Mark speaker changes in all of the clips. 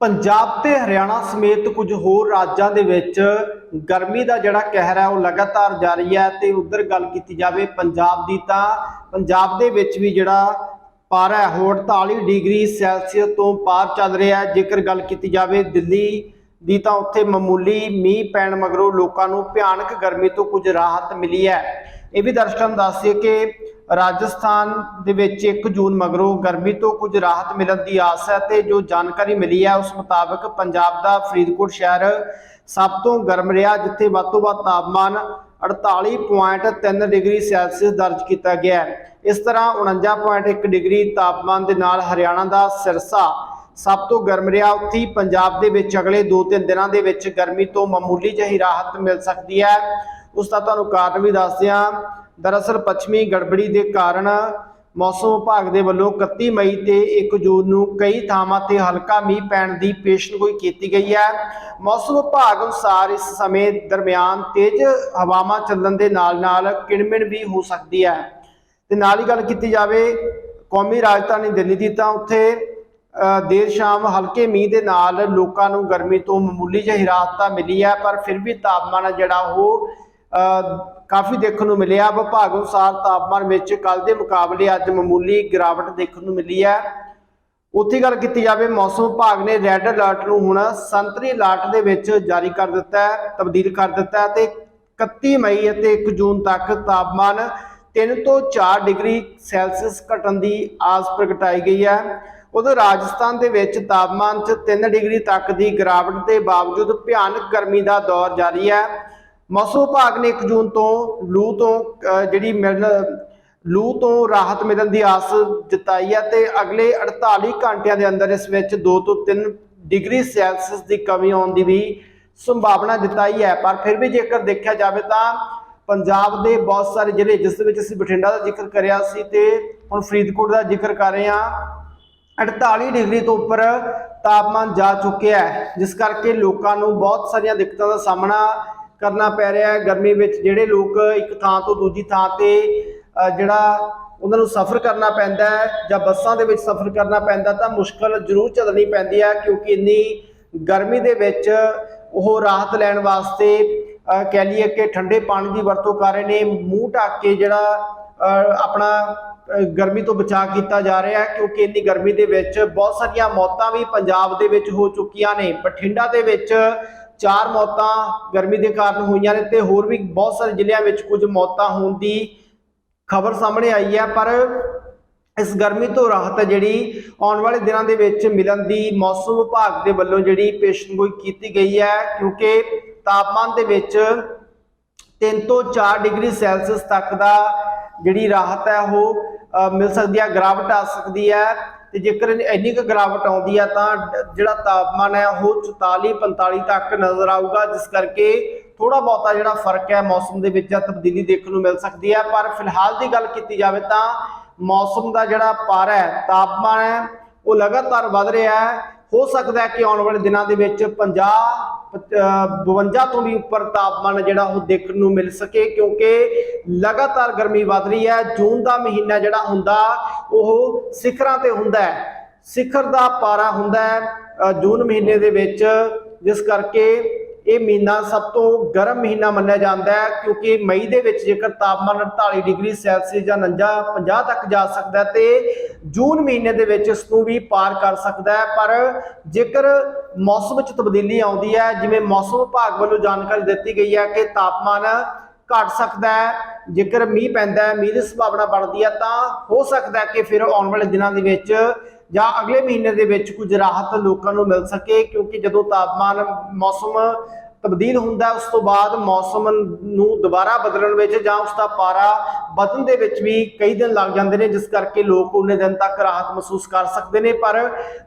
Speaker 1: ਪੰਜਾਬ ਤੇ ਹਰਿਆਣਾ ਸਮੇਤ ਕੁਝ ਹੋਰ ਰਾਜਾਂ ਦੇ ਵਿੱਚ ਗਰਮੀ ਦਾ ਜਿਹੜਾ ਕਹਿਰ ਹੈ, ਉਹ ਲਗਾਤਾਰ ਜਾਰੀ ਹੈ ਤੇ ਉਧਰ ਗੱਲ ਕੀਤੀ ਜਾਵੇ ਪੰਜਾਬ ਦੀ ਤਾਂ ਪੰਜਾਬ ਦੇ ਵਿੱਚ ਵੀ ਜਿਹੜਾ ਪਾਰਾ ਹੈ, ਉਹ 48 ਡਿਗਰੀ ਸੈਲਸੀਅਸ ਤੋਂ ਪਾਰ ਚੱਲ ਰਿਹਾ ਹੈ। ਜੇਕਰ ਗੱਲ ਕੀਤੀ ਜਾਵੇ ਦਿੱਲੀ ਦੀ ਤਾਂ ਉੱਥੇ ਮਾਮੂਲੀ ਮੀਂਹ ਪੈਣ ਮਗਰੋਂ ਲੋਕਾਂ ਨੂੰ ਭਿਆਨਕ ਗਰਮੀ ਤੋਂ ਕੁਝ ਰਾਹਤ ਮਿਲੀ ਹੈ। ਇਹ ਵੀ ਦਰਸ਼ਕਾਂ ਨੂੰ ਦੱਸੀਏ ਕਿ ਰਾਜਸਥਾਨ ਦੇ ਵਿੱਚ 1 ਜੂਨ ਮਗਰੋਂ ਗਰਮੀ ਤੋਂ ਕੁਝ ਰਾਹਤ ਮਿਲਣ ਦੀ ਆਸ ਹੈ ਤੇ ਜੋ ਜਾਣਕਾਰੀ ਮਿਲੀ ਹੈ, ਉਸ ਮੁਤਾਬਕ ਪੰਜਾਬ ਦਾ ਫਰੀਦਕੋਟ ਸ਼ਹਿਰ ਸਭ ਤੋਂ ਗਰਮ ਰਿਹਾ, ਜਿੱਥੇ ਵੱਧ ਤੋਂ ਵੱਧ ਤਾਪਮਾਨ 48.3 ਡਿਗਰੀ ਸੈਲਸੀਅਸ ਦਰਜ ਕੀਤਾ ਗਿਆ ਇਸ ਤਰ੍ਹਾਂ 49.1 ਡਿਗਰੀ ਤਾਪਮਾਨ ਦੇ ਨਾਲ ਹਰਿਆਣਾ ਦਾ ਸਿਰਸਾ ਸਭ ਤੋਂ ਗਰਮ ਰਿਹਾ। ਉੱਥੇ ਪੰਜਾਬ ਦੇ ਵਿੱਚ ਅਗਲੇ 2-3 ਦਿਨਾਂ ਦੇ ਵਿੱਚ ਗਰਮੀ ਤੋਂ ਮਾਮੂਲੀ ਜਿਹੀ ਰਾਹਤ ਮਿਲ ਸਕਦੀ ਹੈ। ਉਸ ਦਾ ਤੁਹਾਨੂੰ ਕਾਰਨ ਵੀ ਦੱਸਦੇ ਹਾਂ। ਦਰਅਸਲ ਪੱਛਮੀ ਗੜਬੜੀ ਦੇ ਕਾਰਨ ਮੌਸਮ ਵਿਭਾਗ ਦੇ ਵੱਲੋਂ 31 ਮਈ ਤੇ 1 ਜੂਨ ਨੂੰ ਕਈ ਥਾਵਾਂ ਤੇ ਹਲਕਾ ਮੀਂਹ ਪੈਣ ਦੀ ਪੇਸ਼ਨਗੋਈ ਕੀਤੀ ਗਈ ਹੈ। ਮੌਸਮ ਵਿਭਾਗ ਅਨੁਸਾਰ ਇਸ ਸਮੇਂ ਦਰਮਿਆਨ ਤੇਜ਼ ਹਵਾਵਾਂ ਚੱਲਣ ਦੇ ਨਾਲ-ਨਾਲ ਕਿਣਮਿਣ ਵੀ ਹੋ ਸਕਦੀ ਹੈ। ਤੇ ਨਾਲ ਹੀ ਗੱਲ ਕੀਤੀ ਜਾਵੇ ਕੌਮੀ ਰਾਜਧਾਨੀ ਦਿੱਲੀ ਦੀ ਤਾਂ ਉੱਥੇ ਦੇਰ ਸ਼ਾਮ ਹਲਕੇ ਮੀਂਹ ਦੇ ਨਾਲ ਲੋਕਾਂ ਨੂੰ ਗਰਮੀ ਤੋਂ ਮਾਮੂਲੀ ਜਿਹੀ ਰਾਹਤ ਤਾਂ ਮਿਲੀ ਹੈ, ਪਰ ਫਿਰ ਵੀ ਤਾਪਮਾਨ ਹੈ ਜਿਹੜਾ ਉਹ ਕਾਫੀ ਦੇਖਣ ਨੂੰ ਮਿਲਿਆ। ਵਿਭਾਗ ਅਨੁਸਾਰ ਤਾਪਮਾਨ ਵਿੱਚ ਕੱਲ ਦੇ ਮੁਕਾਬਲੇ ਅੱਜ ਮਾਮੂਲੀ ਗਿਰਾਵਟ ਦੇਖਣ ਨੂੰ ਮਿਲੀ ਹੈ। ਉੱਥੇ ਗੱਲ ਕੀਤੀ ਜਾਵੇ, ਮੌਸਮ ਵਿਭਾਗ ਨੇ ਰੈੱਡ ਅਲਰਟ ਨੂੰ ਹੁਣ ਸੰਤਰੀ ਅਲਰਟ ਦੇ ਵਿੱਚ ਜਾਰੀ ਕਰ ਦਿੱਤਾ ਹੈ, ਤਬਦੀਲ ਕਰ ਦਿੱਤਾ ਹੈ ਤੇ 31 ਮਈ ਅਤੇ 1 ਜੂਨ ਤੱਕ ਤਾਪਮਾਨ 3 ਤੋਂ 4 ਡਿਗਰੀ ਸੈਲਸੀਅਸ ਘਟਣ ਦੀ ਆਸ ਪ੍ਰਗਟਾਈ ਗਈ ਹੈ। ਉਦੋਂ ਰਾਜਸਥਾਨ ਦੇ ਵਿੱਚ ਤਾਪਮਾਨ 'ਚ 3 ਡਿਗਰੀ ਤੱਕ ਦੀ ਗਿਰਾਵਟ ਦੇ ਬਾਵਜੂਦ ਭਿਆਨਕ ਗਰਮੀ ਦਾ ਦੌਰ ਜਾਰੀ ਹੈ। ਮੌਸਮ ਵਿਭਾਗ ਨੇ 1 ਜੂਨ ਤੋਂ ਲੂ ਤੋਂ ਜਿਹੜੀ ਮਿਲਣ, ਲੂ ਤੋਂ ਰਾਹਤ ਮਿਲਣ ਦੀ ਆਸ ਜਤਾਈ ਹੈ ਤੇ ਅਗਲੇ 48 ਘੰਟਿਆਂ ਦੇ ਅੰਦਰ ਇਸ ਵਿੱਚ 2 ਤੋਂ 3 ਡਿਗਰੀ ਸੈਲਸੀਅਸ ਦੀ ਕਮੀ ਆਉਣ ਦੀ ਵੀ ਸੰਭਾਵਨਾ ਜਤਾਈ ਹੈ। ਪਰ ਫਿਰ ਵੀ ਜੇਕਰ ਦੇਖਿਆ ਜਾਵੇ ਤਾਂ ਪੰਜਾਬ ਦੇ ਬਹੁਤ ਸਾਰੇ ਜ਼ਿਲ੍ਹੇ, ਜਿਸ ਦੇ ਵਿੱਚ ਅਸੀਂ ਬਠਿੰਡਾ ਦਾ ਜ਼ਿਕਰ ਕਰਿਆ ਸੀ ਤੇ ਹੁਣ ਫਰੀਦਕੋਟ ਦਾ ਜ਼ਿਕਰ ਕਰ ਰਹੇ ਹਾਂ 48 ਡਿਗਰੀ ਤੋਂ ਉੱਪਰ ਤਾਪਮਾਨ ਜਾ ਚੁੱਕਿਆ ਹੈ, ਜਿਸ ਕਰਕੇ ਲੋਕਾਂ ਨੂੰ ਬਹੁਤ ਸਾਰੀਆਂ ਦਿੱਕਤਾਂ ਦਾ ਸਾਹਮਣਾ ਕਰਨਾ ਪੈ ਰਿਹਾ ਹੈ। ਗਰਮੀ ਵਿੱਚ ਜਿਹੜੇ ਲੋਕ ਇੱਕ ਥਾਂ ਤੋਂ ਦੂਜੀ ਥਾਂ ਤੇ ਜਿਹੜਾ ਉਹਨਾਂ ਨੂੰ ਸਫ਼ਰ ਕਰਨਾ ਪੈਂਦਾ ਹੈ ਜਾਂ ਬੱਸਾਂ ਦੇ ਵਿੱਚ ਸਫ਼ਰ ਕਰਨਾ ਪੈਂਦਾ ਤਾਂ ਮੁਸ਼ਕਲ ਜ਼ਰੂਰ ਝੱਲਣੀ ਪੈਂਦੀ ਹੈ ਕਿਉਂਕਿ ਇੰਨੀ ਗਰਮੀ ਦੇ ਵਿੱਚ ਉਹ ਰਾਹਤ ਲੈਣ ਵਾਸਤੇ ਕਹਿ ਲਈਏ ਕਿ ਠੰਡੇ ਪਾਣੀ ਦੀ ਵਰਤੋਂ ਕਰ ਰਹੇ ਨੇ। ਮੂੰਹ ਢੱਕ ਕੇ ਜਿਹੜਾ ਆਪਣਾ ਗਰਮੀ ਤੋਂ ਬਚਾਅ ਕੀਤਾ ਜਾ ਰਿਹਾ ਹੈ ਕਿਉਂਕਿ ਇੰਨੀ ਗਰਮੀ ਦੇ ਵਿੱਚ ਬਹੁਤ ਸਾਰੀਆਂ ਮੌਤਾਂ ਵੀ ਪੰਜਾਬ ਦੇ ਵਿੱਚ ਹੋ ਚੁੱਕੀਆਂ ਨੇ। ਬਠਿੰਡਾ ਦੇ ਵਿੱਚ ਚਾਰ ਮੌਤਾਂ ਗਰਮੀ ਦੇ ਕਾਰਨ ਹੋਈਆਂ ਨੇ ਤੇ ਹੋਰ ਵੀ ਬਹੁਤ ਸਾਰੇ ਜ਼ਿਲ੍ਹਿਆਂ ਵਿੱਚ ਕੁਝ ਮੌਤਾਂ ਹੋਣ ਦੀ ਖਬਰ ਸਾਹਮਣੇ ਆਈ ਹੈ, ਪਰ ਇਸ ਗਰਮੀ ਤੋਂ ਰਾਹਤ ਜਿਹੜੀ ਆਉਣ ਵਾਲੇ ਦਿਨਾਂ ਦੇ ਵਿੱਚ ਮਿਲਣ ਦੀ ਮੌਸਮ ਵਿਭਾਗ ਦੇ ਵੱਲੋਂ ਜਿਹੜੀ ਪੇਸ਼ਨਗੋਈ ਕੀਤੀ ਗਈ ਹੈ, ਕਿਉਂਕਿ ਤਾਪਮਾਨ ਦੇ ਵਿੱਚ 3 ਤੋਂ 4 ਡਿਗਰੀ ਸੈਲਸੀਅਸ ਤੱਕ ਦਾ ਜਿਹੜੀ ਰਾਹਤ ਹੈ ਉਹ ਮਿਲ ਸਕਦੀ ਹੈ, ਗਿਰਾਵਟ ਆ ਸਕਦੀ ਹੈ। ਤੇ ਜੇਕਰ ਇੰਨੀ ਕੁ ਗਿਰਾਵਟ ਆਉਂਦੀ ਹੈ ਤਾਂ ਜਿਹੜਾ ਤਾਪਮਾਨ ਹੈ ਉਹ 44 45 ਤੱਕ ਨਜ਼ਰ ਆਊਗਾ, ਜਿਸ ਕਰਕੇ ਥੋੜਾ ਬਹੁਤਾ ਜਿਹੜਾ ਫ਼ਰਕ ਹੈ ਮੌਸਮ ਦੇ ਵਿੱਚ ਤਬਦੀਲੀ ਦੇਖਣ ਨੂੰ ਮਿਲ ਸਕਦੀ ਹੈ। ਪਰ ਫਿਲਹਾਲ ਦੀ ਗੱਲ ਕੀਤੀ ਜਾਵੇ ਤਾਂ ਮੌਸਮ ਦਾ ਜਿਹੜਾ ਪਾਰਾ ਹੈ, ਤਾਪਮਾਨ ਹੈ, ਉਹ ਲਗਾਤਾਰ ਵਧ ਰਿਹਾ ਹੈ। ਹੋ ਸਕਦਾ ਹੈ ਕਿ ਆਉਣ ਵਾਲੇ ਦਿਨਾਂ ਦੇ ਵਿੱਚ 50 ਅਹ 52 ਤੋਂ ਵੀ ਉੱਪਰ ਤਾਪਮਾਨ ਜਿਹੜਾ ਉਹ ਦੇਖਣ ਨੂੰ ਮਿਲ ਸਕੇ, ਕਿਉਂਕਿ ਲਗਾਤਾਰ ਗਰਮੀ ਵਧ ਰਹੀ ਹੈ, ਜੂਨ ਦਾ ਮਹੀਨਾ ਜਿਹੜਾ ਹੁੰਦਾ, ਉਹ ਸਿਖਰਾਂ ਤੇ ਹੁੰਦਾ ਹੈ। ਸਿਖਰ ਦਾ ਪਾਰਾ ਹੁੰਦਾ ਹੈ ਜੂਨ ਮਹੀਨੇ ਦੇ ਵਿੱਚ, ਜਿਸ ਕਰਕੇ ਇਹ ਮਹੀਨਾ ਸਭ ਤੋਂ ਗਰਮ ਮਹੀਨਾ ਮੰਨਿਆ ਜਾਂਦਾ ਹੈ, ਕਿਉਂਕਿ ਮਈ ਦੇ ਵਿੱਚ ਜੇਕਰ ਤਾਪਮਾਨ 48 ਡਿਗਰੀ ਸੈਲਸੀਅਸ ਜਾਂ 49 50 ਤੱਕ ਜਾ ਸਕਦਾ ਹੈ, ਤੇ ਜੂਨ ਮਹੀਨੇ ਦੇ ਵਿੱਚ ਇਸ ਨੂੰ ਵੀ ਪਾਰ ਕਰ ਸਕਦਾ ਹੈ। ਪਰ ਜੇਕਰ ਮੌਸਮ ਵਿੱਚ ਤਬਦੀਲੀ ਆਉਂਦੀ ਹੈ, ਜਿਵੇਂ ਮੌਸਮ ਵਿਭਾਗ ਵੱਲੋਂ ਜਾਣਕਾਰੀ ਦਿੱਤੀ ਗਈ ਹੈ ਕਿ ਤਾਪਮਾਨ ਘਟ ਸਕਦਾ ਹੈ, ਜੇਕਰ ਮੀਂਹ ਪੈਂਦਾ ਹੈ, ਮੀਂਹ ਦੀ ਸੰਭਾਵਨਾ ਬਣਦੀ ਹੈ, ਤਾਂ ਹੋ ਸਕਦਾ ਹੈ ਕਿ ਫਿਰ ਆਉਣ ਵਾਲੇ ਦਿਨਾਂ ਦੇ ਵਿੱਚ ਜਾਂ ਅਗਲੇ ਮਹੀਨੇ ਦੇ ਵਿੱਚ ਕੁਝ ਰਾਹਤ ਲੋਕਾਂ ਨੂੰ ਮਿਲ ਸਕੇ, ਕਿਉਂਕਿ ਜਦੋਂ ਤਾਪਮਾਨ, ਮੌਸਮ ਤਬਦੀਲ ਹੁੰਦਾ ਉਸ ਤੋਂ ਬਾਅਦ ਮੌਸਮ ਨੂੰ ਦੁਬਾਰਾ ਬਦਲਣ ਵਿੱਚ ਜਾਂ ਉਸ ਦਾ ਪਾਰਾ ਵਧਣ ਦੇ ਵਿੱਚ ਵੀ ਕਈ ਦਿਨ ਲੱਗ ਜਾਂਦੇ ਨੇ, ਜਿਸ ਕਰਕੇ ਲੋਕ ਉਹਨੇ ਦਿਨ ਤੱਕ ਰਾਹਤ ਮਹਿਸੂਸ ਕਰ ਸਕਦੇ ਨੇ। ਪਰ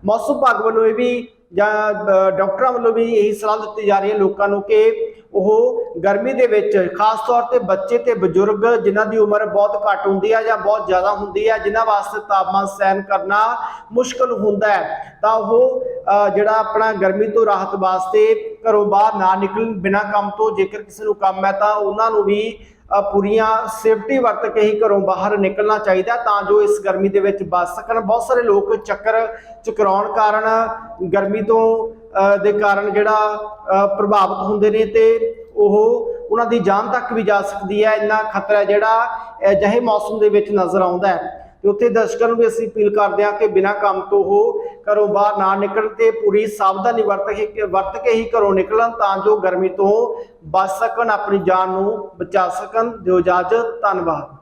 Speaker 1: ਮੌਸਮ ਵਿਭਾਗ ਵੱਲੋਂ ਇਹ ਵੀ ਜਾਂ ਡਾਕਟਰਾਂ ਵੱਲੋਂ ਵੀ ਇਹੀ ਸਲਾਹ ਦਿੱਤੀ ਜਾ ਰਹੀ ਹੈ ਲੋਕਾਂ ਨੂੰ ਕਿ ਉਹ ਗਰਮੀ ਦੇ ਵਿੱਚ, ਖਾਸ ਤੌਰ ਤੇ ਬੱਚੇ ਤੇ ਬਜ਼ੁਰਗ ਜਿਨ੍ਹਾਂ ਦੀ ਉਮਰ ਬਹੁਤ ਘੱਟ ਹੁੰਦੀ ਹੈ ਜਾਂ ਬਹੁਤ ਜ਼ਿਆਦਾ ਹੁੰਦੀ ਹੈ ਜਿਨ੍ਹਾਂ ਵਾਸਤੇ ਤਾਪਮਾਨ ਸਹਿਨ ਕਰਨਾ ਮੁਸ਼ਕਲ ਹੁੰਦਾ ਹੈ, ਤਾਂ ਉਹ ਜਿਹੜਾ ਆਪਣਾ ਗਰਮੀ ਤੋਂ ਰਾਹਤ ਵਾਸਤੇ ਘਰੋਂ ਬਾਹਰ ਨਾ ਨਿਕਲਣ ਬਿਨਾਂ ਕੰਮ ਤੋਂ, ਜੇਕਰ ਕਿਸੇ ਨੂੰ ਕੰਮ ਹੈ ਤਾਂ ਉਹਨਾਂ ਨੂੰ ਵੀ ਪੂਰੀਆਂ ਸੇਫਟੀ ਵਰਤ ਕੇ ਹੀ ਘਰੋਂ ਬਾਹਰ ਨਿਕਲਣਾ ਚਾਹੀਦਾ ਤਾਂ ਜੋ ਇਸ ਗਰਮੀ ਦੇ ਵਿੱਚ ਬਚ ਸਕਣ। ਬਹੁਤ ਸਾਰੇ ਲੋਕ ਚੱਕਰ ਚਕਰਾਉਣ ਕਾਰਨ ਗਰਮੀ ਤੋਂ ਦੇ ਕਾਰਨ ਜਿਹੜਾ ਪ੍ਰਭਾਵਿਤ ਹੁੰਦੇ ਨੇ ਤੇ ਉਹ ਉਹਨਾਂ ਦੀ ਜਾਨ ਤੱਕ ਵੀ ਜਾ ਸਕਦੀ ਹੈ। ਇੰਨਾ ਖਤਰਾ ਜਿਹੜਾ ਅਜਿਹੇ ਮੌਸਮ ਦੇ ਵਿੱਚ ਨਜ਼ਰ ਆਉਂਦਾ ਹੈ। ਤੇ ਉੱਥੇ ਦਰਸ਼ਕਾਂ ਨੂੰ ਵੀ ਅਸੀਂ ਅਪੀਲ ਕਰਦੇ ਹਾਂ ਕਿ ਬਿਨਾਂ ਕੰਮ ਤੋਂ ਉਹ ਘਰੋਂ ਬਾਹਰ ਨਾ ਨਿਕਲਣ ਤੇ ਪੂਰੀ ਸਾਵਧਾਨੀ ਵਰਤ ਕੇ ਵਰਤ ਕੇ ਹੀ ਘਰੋਂ ਨਿਕਲਣ ਤਾਂ ਜੋ ਗਰਮੀ ਤੋਂ ਬਚ ਸਕਣ, ਆਪਣੀ ਜਾਨ ਨੂੰ ਬਚਾ ਸਕਣ। ਦਿਓ ਇਜਾਜ਼ਤ, ਧੰਨਵਾਦ।